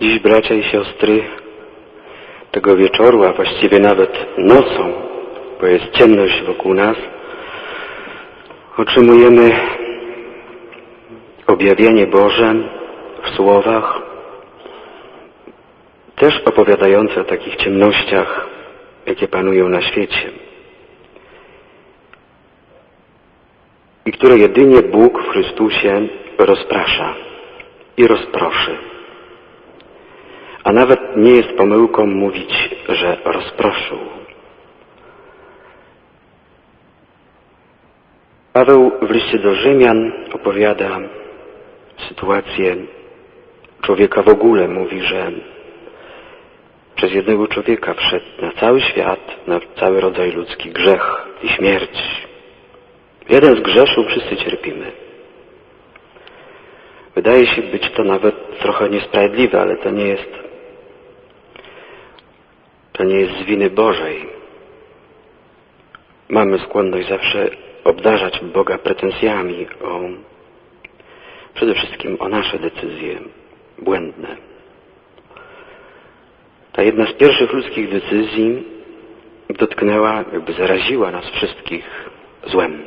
Dziś, bracia i siostry, tego wieczoru, a właściwie nawet nocą, bo jest ciemność wokół nas, otrzymujemy objawienie Boże w słowach, też opowiadające o takich ciemnościach, jakie panują na świecie. I które jedynie Bóg w Chrystusie rozprasza i rozproszy. A nawet nie jest pomyłką mówić, że rozproszył. Paweł w liście do Rzymian opowiada sytuację człowieka w ogóle. Mówi, że przez jednego człowieka wszedł na cały świat, na cały rodzaj ludzki grzech i śmierć. Jeden z grzeszu wszyscy cierpimy. Wydaje się być to nawet trochę niesprawiedliwe, ale to nie jest to nie jest z winy Bożej. Mamy skłonność zawsze obdarzać Boga pretensjami o przede wszystkim o nasze decyzje błędne. Ta jedna z pierwszych ludzkich decyzji dotknęła, jakby zaraziła nas wszystkich złem.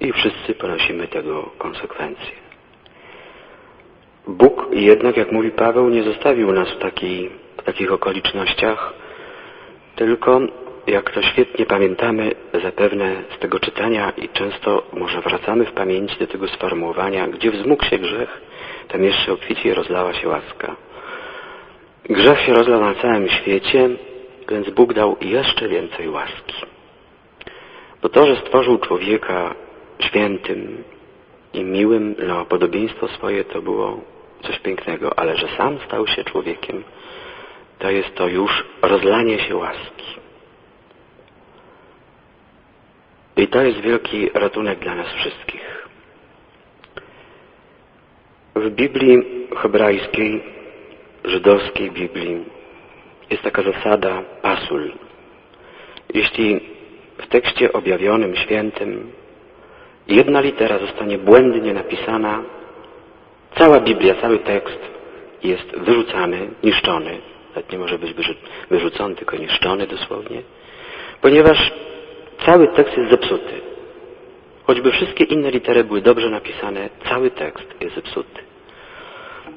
I wszyscy ponosimy tego konsekwencje. Bóg jednak, jak mówi Paweł, nie zostawił nas w, takiej, w takich okolicznościach, tylko, jak to świetnie pamiętamy zapewne z tego czytania i często może wracamy w pamięci do tego sformułowania, gdzie wzmógł się grzech, tam jeszcze obficie rozlała się łaska. Grzech się rozlał na całym świecie, więc Bóg dał jeszcze więcej łaski. Bo to, że stworzył człowieka świętym i miłym na podobieństwo swoje, to było coś pięknego, ale że sam stał się człowiekiem, to jest to już rozlanie się łaski. I to jest wielki ratunek dla nas wszystkich. W Biblii hebrajskiej, żydowskiej Biblii jest taka zasada pasul. Jeśli w tekście objawionym, świętym, jedna litera zostanie błędnie napisana, cała Biblia, cały tekst jest wyrzucany, niszczony. Nawet nie może być wyrzucony, tylko niszczony dosłownie, ponieważ cały tekst jest zepsuty. Choćby wszystkie inne litery były dobrze napisane, cały tekst jest zepsuty.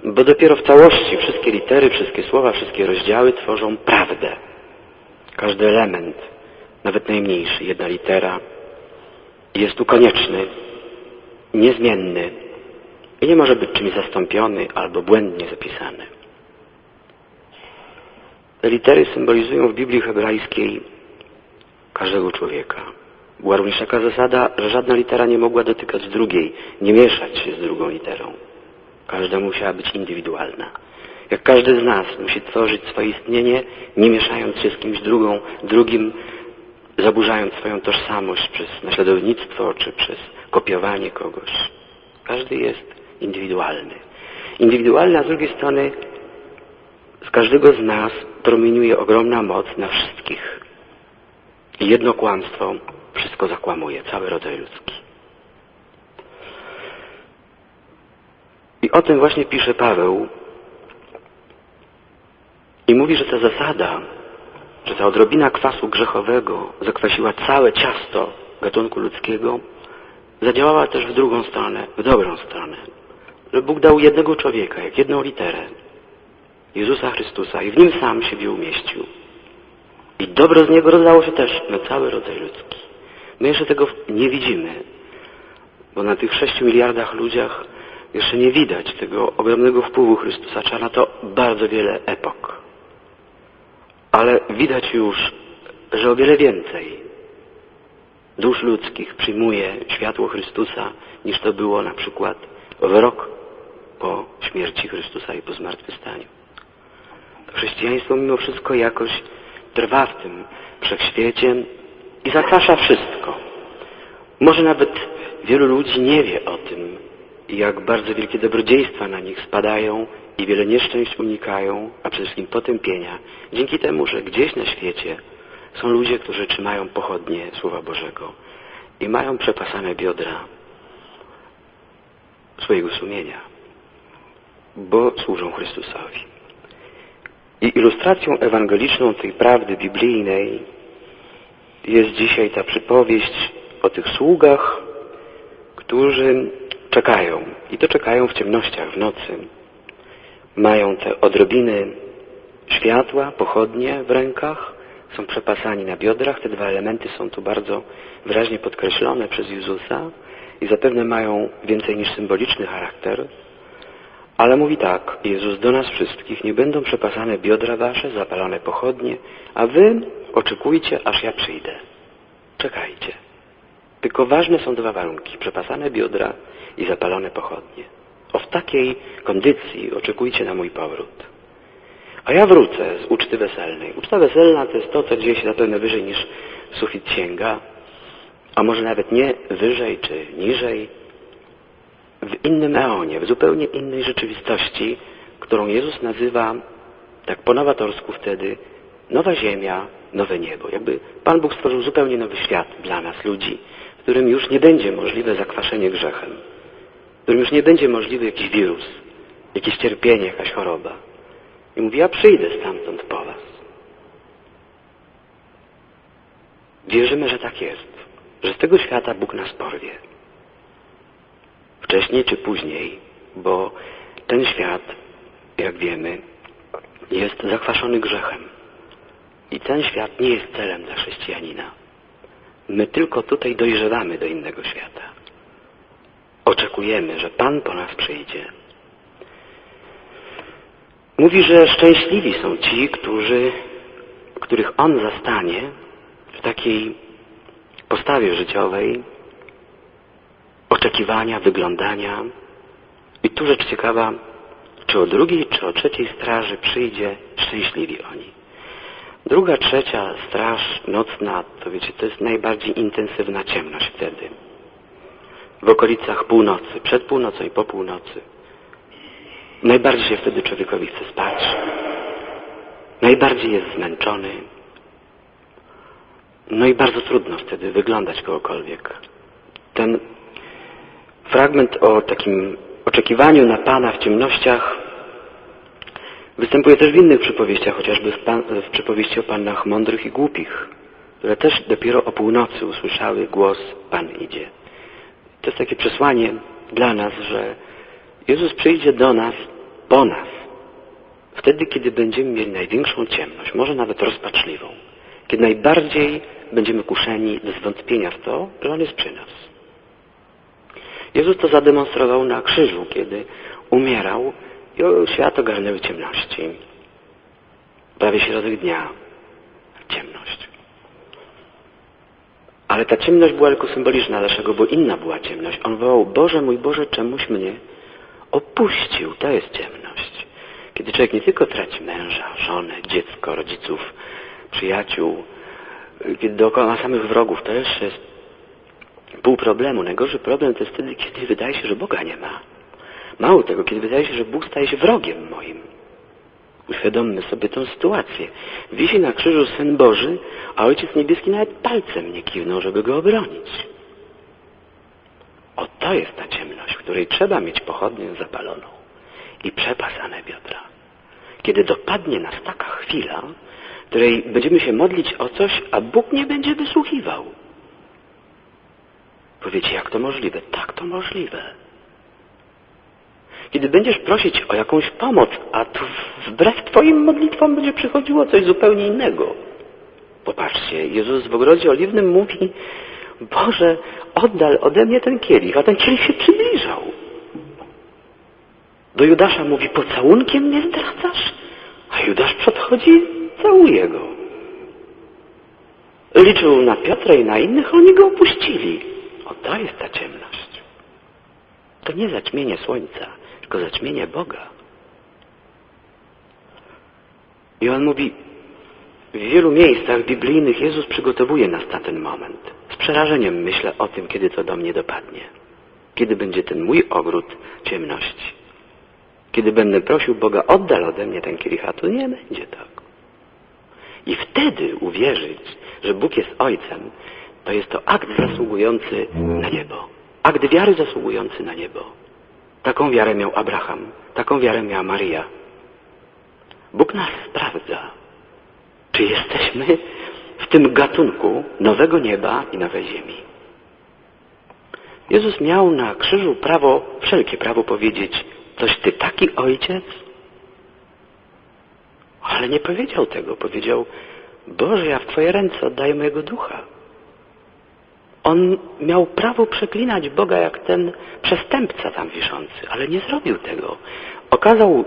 Bo dopiero w całości wszystkie litery, wszystkie słowa, wszystkie rozdziały tworzą prawdę. Każdy element, nawet najmniejszy, jedna litera, jest tu konieczny, niezmienny i nie może być czymś zastąpiony albo błędnie zapisany. Te litery symbolizują w Biblii hebrajskiej każdego człowieka. Była również taka zasada, że żadna litera nie mogła dotykać drugiej, nie mieszać się z drugą literą. Każda musiała być indywidualna. Jak każdy z nas musi tworzyć swoje istnienie, nie mieszając się z kimś drugą, drugim, zaburzając swoją tożsamość przez naśladownictwo czy przez kopiowanie kogoś. Każdy jest indywidualny. Indywidualny, a z drugiej strony z każdego z nas promieniuje ogromna moc na wszystkich. I jedno kłamstwo wszystko zakłamuje, cały rodzaj ludzki. I o tym właśnie pisze Paweł. I mówi, że ta zasada, że ta odrobina kwasu grzechowego zakwasiła całe ciasto gatunku ludzkiego, zadziałała też w drugą stronę, w dobrą stronę. Że Bóg dał jednego człowieka, jak jedną literę, Jezusa Chrystusa i w nim sam siebie umieścił. I dobro z niego rozdało się też na cały rodzaj ludzki. My jeszcze tego nie widzimy, bo na tych sześciu miliardach ludziach jeszcze nie widać tego ogromnego wpływu Chrystusa. Trzeba na to bardzo wiele epok. Ale widać już, że o wiele więcej dusz ludzkich przyjmuje światło Chrystusa, niż to było na przykład w rok po śmierci Chrystusa i po zmartwychwstaniu. Chrześcijaństwo mimo wszystko jakoś trwa w tym wszechświecie i zaprasza wszystko. Może nawet wielu ludzi nie wie o tym, jak bardzo wielkie dobrodziejstwa na nich spadają i wiele nieszczęść unikają, a przede wszystkim potępienia, dzięki temu, że gdzieś na świecie są ludzie, którzy trzymają pochodnie Słowa Bożego i mają przepasane biodra swojego sumienia, bo służą Chrystusowi. I ilustracją ewangeliczną tej prawdy biblijnej jest dzisiaj ta przypowieść o tych sługach, którzy czekają. I to czekają w ciemnościach, w nocy. Mają te odrobiny światła, pochodnie w rękach, są przepasani na biodrach. Te dwa elementy są tu bardzo wyraźnie podkreślone przez Jezusa i zapewne mają więcej niż symboliczny charakter. Ale mówi tak, Jezus do nas wszystkich, nie będą przepasane biodra wasze, zapalone pochodnie, a wy oczekujcie, aż ja przyjdę. Czekajcie. Tylko ważne są dwa warunki, przepasane biodra i zapalone pochodnie. O w takiej kondycji oczekujcie na mój powrót. A ja wrócę z uczty weselnej. Uczta weselna to jest to, co dzieje się zapewne wyżej niż sufit sięga, a może nawet nie wyżej czy niżej, w innym eonie, w zupełnie innej rzeczywistości, którą Jezus nazywa, tak po nowatorsku wtedy, nowa ziemia, nowe niebo. Jakby Pan Bóg stworzył zupełnie nowy świat dla nas, ludzi, w którym już nie będzie możliwe zakwaszenie grzechem, w którym już nie będzie możliwy jakiś wirus, jakieś cierpienie, jakaś choroba. I mówi, ja przyjdę stamtąd po was. Wierzymy, że tak jest, że z tego świata Bóg nas porwie. Wcześniej czy później, bo ten świat, jak wiemy, jest zakwaszony grzechem. I ten świat nie jest celem dla chrześcijanina. My tylko tutaj dojrzewamy do innego świata. Oczekujemy, że Pan po nas przyjdzie. Mówi, że szczęśliwi są ci, którzy, których On zastanie w takiej postawie życiowej, oczekiwania, wyglądania. I tu rzecz ciekawa, czy o drugiej, czy o trzeciej straży przyjdzie szczęśliwi oni. Druga, trzecia straż nocna, to wiecie, to jest najbardziej intensywna ciemność wtedy. W okolicach północy, przed północą i po północy. Najbardziej się wtedy człowiekowi chce spać. Najbardziej jest zmęczony. No i bardzo trudno wtedy wyglądać kogokolwiek. Ten fragment o takim oczekiwaniu na Pana w ciemnościach występuje też w innych przypowieściach, chociażby w, pan, w przypowieści o Pannach mądrych i głupich, które też dopiero o północy usłyszały głos Pan idzie. To jest takie przesłanie dla nas, że Jezus przyjdzie do nas, po nas, wtedy, kiedy będziemy mieli największą ciemność, może nawet rozpaczliwą, kiedy najbardziej będziemy kuszeni do zwątpienia w to, że On jest przy nas. Jezus to zademonstrował na krzyżu, kiedy umierał i świat ogarnęły ciemności. Prawie środek dnia. Ciemność. Ale ta ciemność była tylko symboliczna. Dlaczego? Bo inna była ciemność. On wołał, Boże mój Boże, czemuś mnie opuścił. To jest ciemność. Kiedy człowiek nie tylko traci męża, żonę, dziecko, rodziców, przyjaciół, kiedy dookoła ma samych wrogów, to jeszcze jest pół problemu. Najgorszy problem to jest wtedy, kiedy wydaje się, że Boga nie ma. Mało tego, kiedy wydaje się, że Bóg staje się wrogiem moim. Uświadommy sobie tę sytuację. Wisi na krzyżu Syn Boży, a Ojciec Niebieski nawet palcem nie kiwnął, żeby go obronić. O to jest ta ciemność, w której trzeba mieć pochodnię zapaloną i przepasane biodra. Kiedy dopadnie nas taka chwila, w której będziemy się modlić o coś, a Bóg nie będzie wysłuchiwał. Powiecie, jak to możliwe? Tak to możliwe. Kiedy będziesz prosić o jakąś pomoc, a tu wbrew Twoim modlitwom będzie przychodziło coś zupełnie innego. Popatrzcie, Jezus w ogrodzie oliwnym mówi, Boże, oddal ode mnie ten kielich, a ten kielich się przybliżał. Do Judasza mówi, pocałunkiem mnie zdradzasz? A Judasz podchodzi, całuje go. Liczył na Piotra i na innych, oni go opuścili. To jest ta ciemność. To nie zaćmienie słońca, tylko zaćmienie Boga. I on mówi, w wielu miejscach biblijnych Jezus przygotowuje nas na ten moment. Z przerażeniem myślę o tym, kiedy to do mnie dopadnie. Kiedy będzie ten mój ogród ciemności. Kiedy będę prosił Boga, oddal ode mnie ten kielich, a nie będzie tak. I wtedy uwierzyć, że Bóg jest Ojcem, to jest to akt zasługujący na niebo. Akt wiary zasługujący na niebo. Taką wiarę miał Abraham, taką wiarę miała Maria. Bóg nas sprawdza, czy jesteśmy w tym gatunku nowego nieba i nowej ziemi. Jezus miał na krzyżu prawo, wszelkie prawo powiedzieć, coś ty taki ojciec? Ale nie powiedział tego. Powiedział, Boże, ja w Twoje ręce oddaję mojego ducha. On miał prawo przeklinać Boga jak ten przestępca tam wiszący, ale nie zrobił tego. Okazał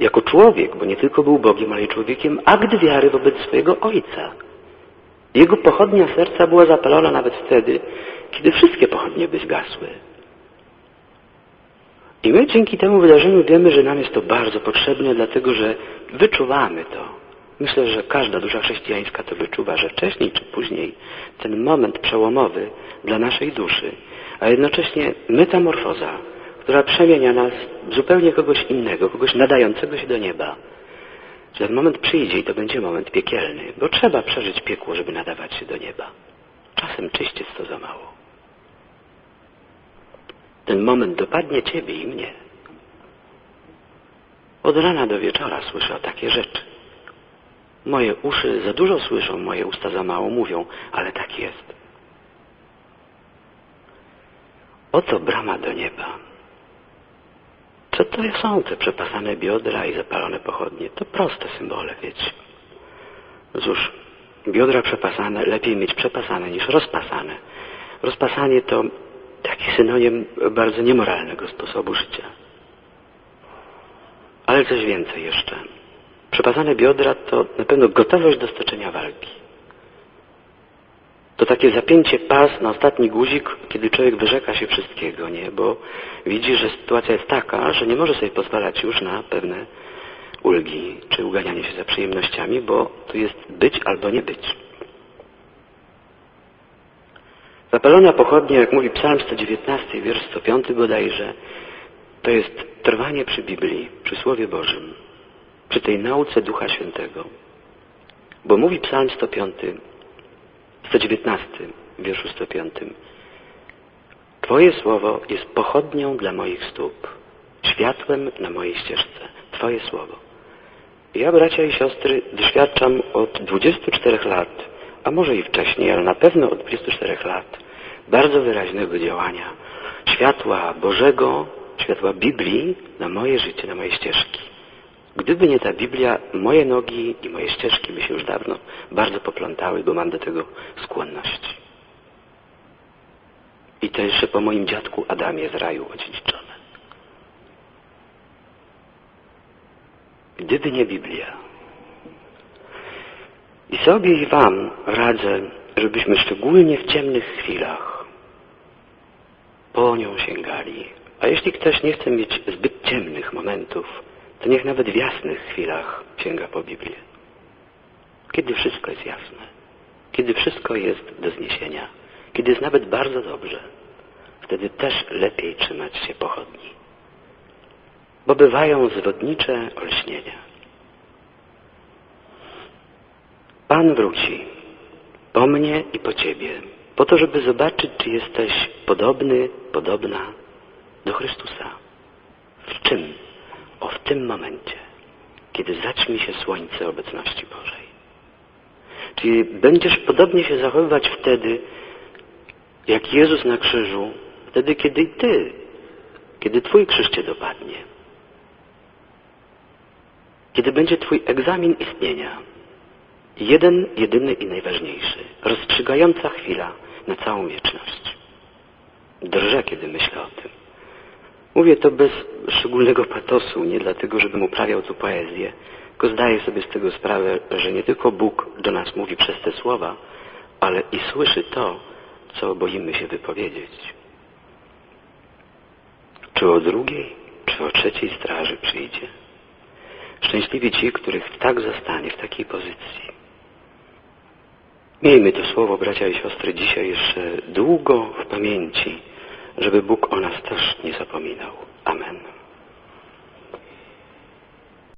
jako człowiek, bo nie tylko był Bogiem, ale i człowiekiem, akt wiary wobec swojego Ojca. Jego pochodnia serca była zapalona nawet wtedy, kiedy wszystkie pochodnie by zgasły. I my dzięki temu wydarzeniu wiemy, że nam jest to bardzo potrzebne, dlatego że wyczuwamy to. Myślę, że każda dusza chrześcijańska to wyczuwa, że wcześniej czy później ten moment przełomowy dla naszej duszy, a jednocześnie metamorfoza, która przemienia nas w zupełnie kogoś innego, kogoś nadającego się do nieba, że ten moment przyjdzie i to będzie moment piekielny, bo trzeba przeżyć piekło, żeby nadawać się do nieba. Czasem czyściec to za mało. Ten moment dopadnie Ciebie i mnie. Od rana do wieczora słyszę o takie rzeczy. Moje uszy za dużo słyszą, moje usta za mało mówią, ale tak jest. Oto brama do nieba. Co to są te przepasane biodra i zapalone pochodnie? To proste symbole, wiecie. Cóż, biodra przepasane, lepiej mieć przepasane niż rozpasane. Rozpasanie to taki synonim bardzo niemoralnego sposobu życia. Ale coś więcej jeszcze. Przepasane biodra to na pewno gotowość do stoczenia walki. To takie zapięcie pas na ostatni guzik, kiedy człowiek wyrzeka się wszystkiego, nie? Bo widzi, że sytuacja jest taka, że nie może sobie pozwalać już na pewne ulgi, czy uganianie się za przyjemnościami, bo tu jest być albo nie być. Zapalona pochodnia, jak mówi Psalm 119, wiersz 105 bodajże, to jest trwanie przy Biblii, przy Słowie Bożym, przy tej nauce Ducha Świętego. Bo mówi Psalm 105, 119, wierszu 105. Twoje słowo jest pochodnią dla moich stóp, światłem na mojej ścieżce. Twoje słowo. Ja, bracia i siostry, doświadczam od 24 lat, a może i wcześniej, ale na pewno od 24 lat, bardzo wyraźnego działania światła Bożego, światła Biblii na moje życie, na moje ścieżki. Gdyby nie ta Biblia, moje nogi i moje ścieżki by się już dawno bardzo poplątały, bo mam do tego skłonność. I to jeszcze po moim dziadku Adamie z raju odziedziczone. Gdyby nie Biblia. I sobie i Wam radzę, żebyśmy szczególnie w ciemnych chwilach po nią sięgali. A jeśli ktoś nie chce mieć zbyt ciemnych momentów, to niech nawet w jasnych chwilach sięga po Biblię. Kiedy wszystko jest jasne, kiedy wszystko jest do zniesienia, kiedy jest nawet bardzo dobrze, wtedy też lepiej trzymać się pochodni. Bo bywają zwodnicze olśnienia. Pan wróci po mnie i po Ciebie, po to, żeby zobaczyć, czy jesteś podobny, podobna do Chrystusa. W czym? O w tym momencie, kiedy zaćmi się słońce obecności Bożej. Czyli będziesz podobnie się zachowywać wtedy, jak Jezus na krzyżu, wtedy, kiedy Ty, kiedy Twój krzyż Cię dopadnie. Kiedy będzie Twój egzamin istnienia. Jeden, jedyny i najważniejszy. Rozstrzygająca chwila na całą wieczność. Drżę, kiedy myślę o tym. Mówię to bez szczególnego patosu, nie dlatego, żebym uprawiał tu poezję, tylko zdaję sobie z tego sprawę, że nie tylko Bóg do nas mówi przez te słowa, ale i słyszy to, co boimy się wypowiedzieć. Czy o drugiej, czy o trzeciej straży przyjdzie. Szczęśliwi ci, których tak zastanie w takiej pozycji. Miejmy to słowo, bracia i siostry, dzisiaj jeszcze długo w pamięci, żeby Bóg o nas też nie zapominał. Amen.